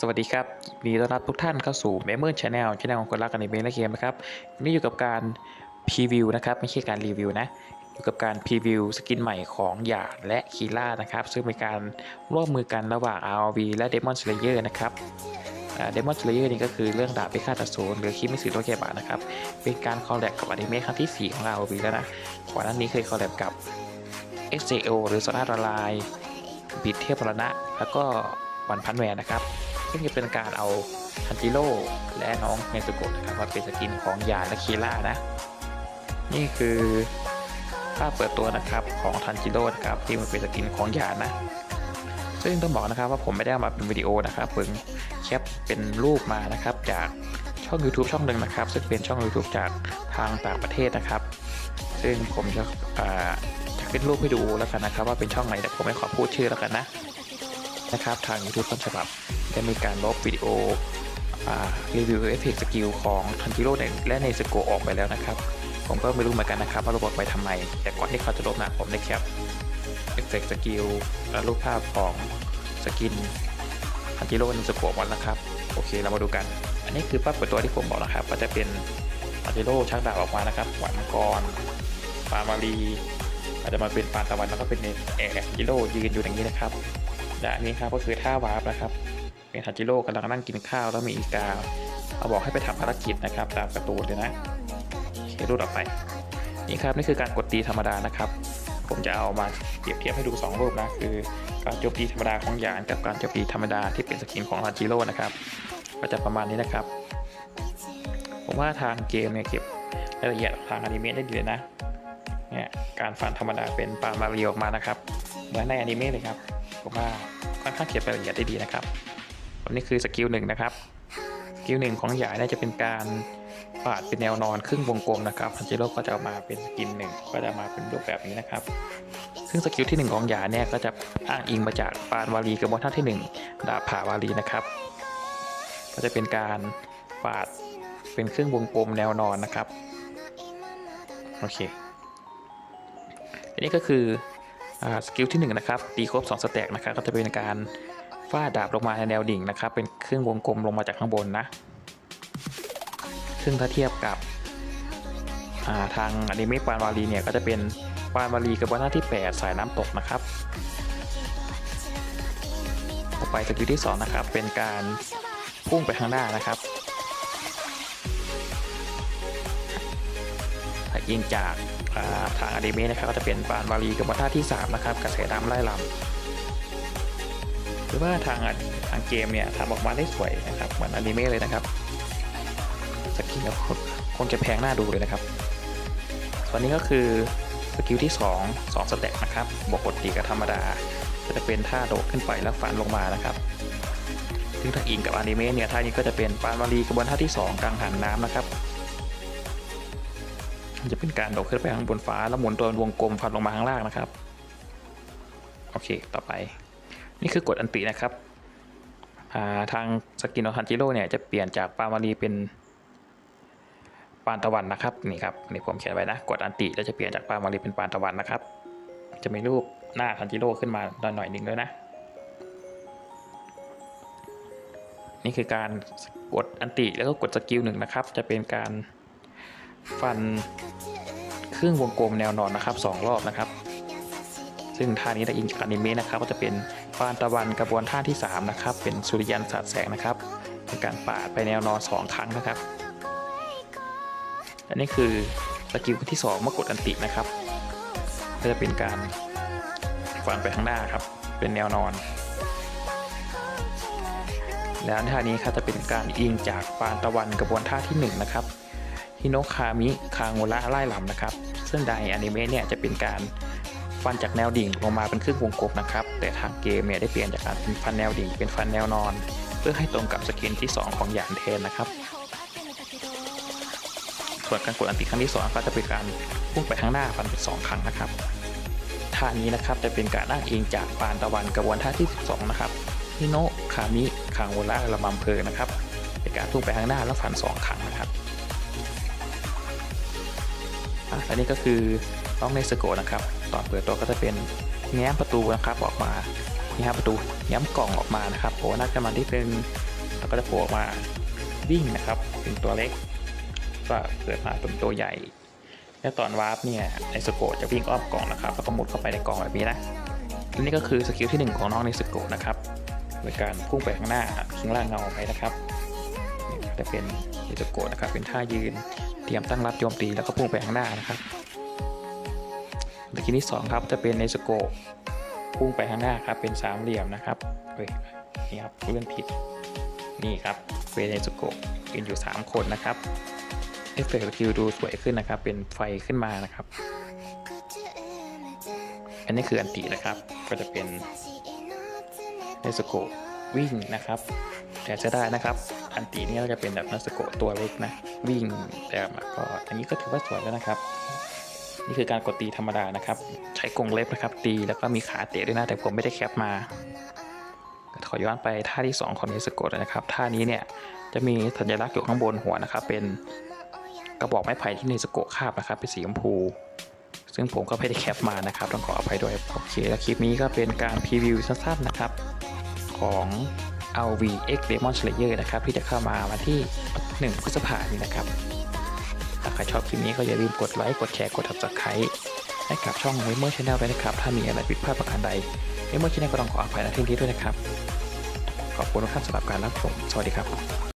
สวัสดีครับยินดีต้อนรับทุกท่านเข้าสู่ m e m e r Channel ช่องของคนรักอนิเมะและเกมนะครับวันนี้อยู่กับการพรีวิวนะครับไม่ใช่การรีวิวนะอยู่กับการพรีวิวสกินใหม่ของหยาดและคีล่านะครับซึ่งเป็นการร่วมมือกันระหว่าง RV และ Demon Slayer นะครับเดมอนสเลเยอร์นี่ก็คือเรื่องดาบพิฆาตอสูรหรือคิมิสึโตเกบะนะครับเป็นการคอลแลบกับอนิเมะครั้งที่ 4 ของ ROV แล้วนะก่อนหน้านี้เคยคอลแลบกับ SJO หรือสนาร์ลายบิดเทพพรณะแล้วก็วันพันแวนนะครับ ซึ่งจะเป็นการเอาทันจิโร่และน้องเนซุโกะนะครับมาเป็นสกินของยานและคีล่านะ นี่คือภาพเปิดตัวนะครับของทันจิโร่นะครับที่มันเป็นสกินของยานนะ ซึ่งต้องบอกนะครับว่าผมไม่ได้มาเป็นวิดีโอนะครับเพิ่งแคปเป็นรูปมานะครับจากช่อง YouTube ช่องหนึ่งนะครับ ซึ่งเป็นช่อง YouTube จากทางต่างประเทศนะครับ ซึ่งผมจะจะขึ้นรูปให้ดูแล้วกันนะครับ ว่าเป็นช่องไหนแต่ผมไม่ขอพูดชื่อแล้วกันนะนะครับ ทาง YouTube ต้นฉบับ ได้มีการลบวิดีโอรีวิวเอฟเฟกต์สกิลของทันจิโร่และเนสโกออกไปแล้วนะครับ ผมก็ไม่รู้เหมือนกันนะครับว่าลบออกไปทำไม แต่ก่อนที่เขาจะลบนะผมได้แคปเอฟเฟกต์สกิลและรูปภาพของสกินทันจิโร่เนสโกหมดแล้วครับ โอเคเรามาดูกัน อันนี้คือภาพเปิดตัวที่ผมบอกนะครับ ก็จะเป็นทันจิโร่ชักดาบออกมานะครับหวานมังกรปามารีอาจจะมาเป็นปานตะวันแล้วก็เป็นแอร์ทันจิโร่ยืนอยู่อย่างนี้นะครับและอันนี้ครับก็คือท่าวาร์ปนะครับ เป็นทันจิโร่กำลังนั่งกินข้าวแล้วมีอีกาเอาบอกให้ไปทำภารกิจนะครับตามกร์ตูนเลยนะโอเครูดออกไป นี่ครับนี่คือการกดตีธรรมดานะครับ ผมจะเอามาเปรียบเทียบให้ดู 2 รูปนะคือการโจมตีธรรมดาของหยานกับการโจมตีธรรมดาที่เป็นสกินของทันจิโร่นะครับก็จะประมาณนี้นะครับ ผมว่าทางเกมเนี่ยเก็บรายละเอียดทางอนิเมะได้ดีเลยนะเนี่ยการฟันธรรมดาเป็นปามาเรียออกมานะครับ เหมือนในอนิเมะเลยครับ ผมว่าค่อนข้างเก็บรายละเอียดได้ดีนะครับ อันนี้คือสกิลหนึ่งนะครับสกิลหนึ่งของหยาเนี่ยจะเป็นการปาดเป็นแนวนอนครึ่งวงกลมนะครับทันจิโร่ก็จะเอามาเป็นสกินหนึ่งก็จะมาเป็นรูปแบบนี้นะครับ ซึ่งสกิลที่หนึ่งของหยาเนี่ยก็จะอ้างอิงมาจากปานวารีกระบวนท่าที่หนึ่งดาบผ่าวารีนะครับ ก็จะเป็นการปาดเป็นครึ่งวงกลมแนวนอนนะครับโอเคอันนี้ก็คืออสกิลที่1นะครับตีครบ2สแต็กนะครับก็จะเป็นการ ฟาดดาบลงมาในแนวดิ่งนะครับ เป็นครึ่งวงกลมลงมาจากข้างบนนะ ซึ่งถ้าเทียบกับาทางอนิเมะปานวารีเนี่ยก็จะเป็นปานวารีกระบวนท่าที่ 8 สายน้ำตกนะครับ ต่อไปสกิลที่ 2 นะครับ เป็นการพุ่งไปข้างหน้านะครับถ้ายิงจากาทางอนิเมะนะครับก็จะเป็นปานวารีกระบวนท่าที่ 3 นะครับกระแสน้ำไล่ลำ หรือว่าทางทางเกมเนี่ยทำออกมาได้สวยนะครับเหมือนอนิเมะเลยนะครับสกิลเนี่ยคงจะแพงหน้าดูเลยนะครับ ส่วนนี้ก็คือสกิลที่ 2 2สเต็ปนะครับบวกกดตีกับธรรมดา จะเป็นท่าโดดขึ้นไปแล้วฟันลงมานะครับซึ่งถ้าอิงกับอนิเมะเนี่ยท่านี้ก็จะเป็นปานวารีกระบวนท่าที่ 2กลางหันน้ำนะครับจะเป็นการโดดขึ้นไปข้างบนฟ้าแล้วหมุนตัววงกลมฟันลงมาข้างล่างนะครับ โอเค ต่อไป นี่คือกดอันตินะครับาทางสกินของทันจิโร่เนี่ยจะเปลี่ยนจากปานวารีเป็นปานตะวันนะครับนี่ครับนี่ผมเขียนไว้นะกดอันติแล้วจะเปลี่ยนจากปานวารีเป็นปานตะวันนะครับ จะมีรูปหน้าทันจิโร่ขึ้นมาหน่อยหนึ่งด้วยนะ นี่คือการกดอันติแล้วก็กดสกิลหนึ่งนะครับ จะเป็นการฟันครึ่งวงกลมแนวนอนนะครับสองรอบนะครับ ซึ่งท่านี้ถ้อิงจากอนิเมะนะครับก็จะเป็น ปานตะวันกระบวนท่าที่สามนะครับ เป็นสุริยันสาดแสงนะครับเป็นการปาดไปแนวนอนสองครั้งนะครับ อันนี้คือสกิลที่2เมื่อกดอันตินะครับ ก็จะเป็นการฟันไปข้างหน้าครับ เป็นแนวนอน แล้วท่านี้ครับจะเป็นการอิงจากปานตะวันกระบวนท่าที่ 1 นะครับฮิโนคามิคางโงระไล่ลำนะครับ ซึ่งในอนิเมะเนี่ยจะเป็นการ ฟันจากแนวดิ่งลงมาเป็นครึ่งวงกลมนะครับ แต่ทางเกมเนี่ยได้เปลี่ยนจากการเป็นฟันแนวดิ่งเป็นฟันแนวนอน เพื่อให้ตรงกับสกินที่ 2 ของหยานเทนนะครับ ส่วนการกดอันติครั้งที่ 2 ก็จะเป็นการพุ่งไปข้างหน้าฟันเป็น2ครั้งนะครับท่านี้นะครับจะเป็นการอ้างอิงจากปานตะวันกระบวนท่าที่ 12 นะครับฮิโนะคามิคางโวระละมัมเพอนะครับเป็นการพุ่งไปข้างหน้าแล้วฟัน 2 ครั้งนะครับอันนี้ก็คือน้องเนสโกนะครับ ตอนเปิดตัวก็จะเป็นแง้มประตูนะครับออกมานี่ครับประตูย้ำกล่องออกมานะครับโผล่หน้าขึ้นมาที่นึงแล้วก็จะโผล่ออกมาวิ่งนะครับเป็นตัวเล็ก ก็เกิดมาเป็นตัวใหญ่ และตอนวาร์ปเนี่ยในสโกจะวิ่งอ้อมกล่องนะครับแล้วก็หมุดเข้าไปในกล่องแบบนี้นะนี่ก็คือสกิลที่หนึ่งของน้องในสโกนะครับโดยการพุ่งไปข้างหน้าทิ้งร่างเงาไปนะครับจะเป็นในสโกนะครับเป็นท่ายืนเตรียมตั้งรับโจมตีแล้วก็พุ่งไปข้างหน้านะครับ สกิลที่สองครับจะเป็นในสโกพุ่งไปข้างหน้าครับเป็นสามเหลี่ยมนะครับเฮ้ยนี่ครับเลื่อนผิดนี่ครับเป็นในสโกะยืนอยู่สามคนนะครับเอฟเฟกต์สกิลดูสวยขึ้นนะครับ เป็นไฟขึ้นมานะครับ อันนี้คืออันตินะครับ ก็จะเป็นเนสโกวิ่งนะครับ แต่จะได้นะครับอันตินี่ก็จะเป็นแบบเนสโกตัวเล็กนะ วิ่งแต่ก็อันนี้ก็ถือว่าสวยแล้วนะครับ นี่คือการกดตีธรรมดานะครับ ใช้กรงเล็บนะครับ ตีแล้วก็มีขาเตะด้วยนะ แต่ผมไม่ได้แคปมาขอย้อนไปท่าที่ 2 ของเนสโกะนะครับท่านี้เนี่ยจะมีสัญลักษณ์อยู่ข้างบนหัวนะครับ เป็นกระบอกไม้ไผ่ที่เนสโกะคาบนะครับเป็นสีชมพู ซึ่งผมก็ไม่ได้แคปมานะครับต้องขออภัยด้วยโอเคแล้วคลิปนี้ก็เป็นการพรีวิวสั้นๆนะครับของ RV X Demon Slayer นะครับที่จะเข้ามาวันที่ 1 พฤษภาคมนี้นะครับ ใครชอบคลิปนี้ก็อย่าลืมกดไลค์ กดแชร์ กดตับแจ๊คให้กับช่อง w e m e r Channel ด้วยนะครับ ถ้ามีอะไรผิดพลาดประการใดเวมเมอร์ชาแนลก็ต้องขออภัยในที่นี้ด้วยนะครับ ขอบคุณทุกท่านสำหรับการรับชม สวัสดีครับ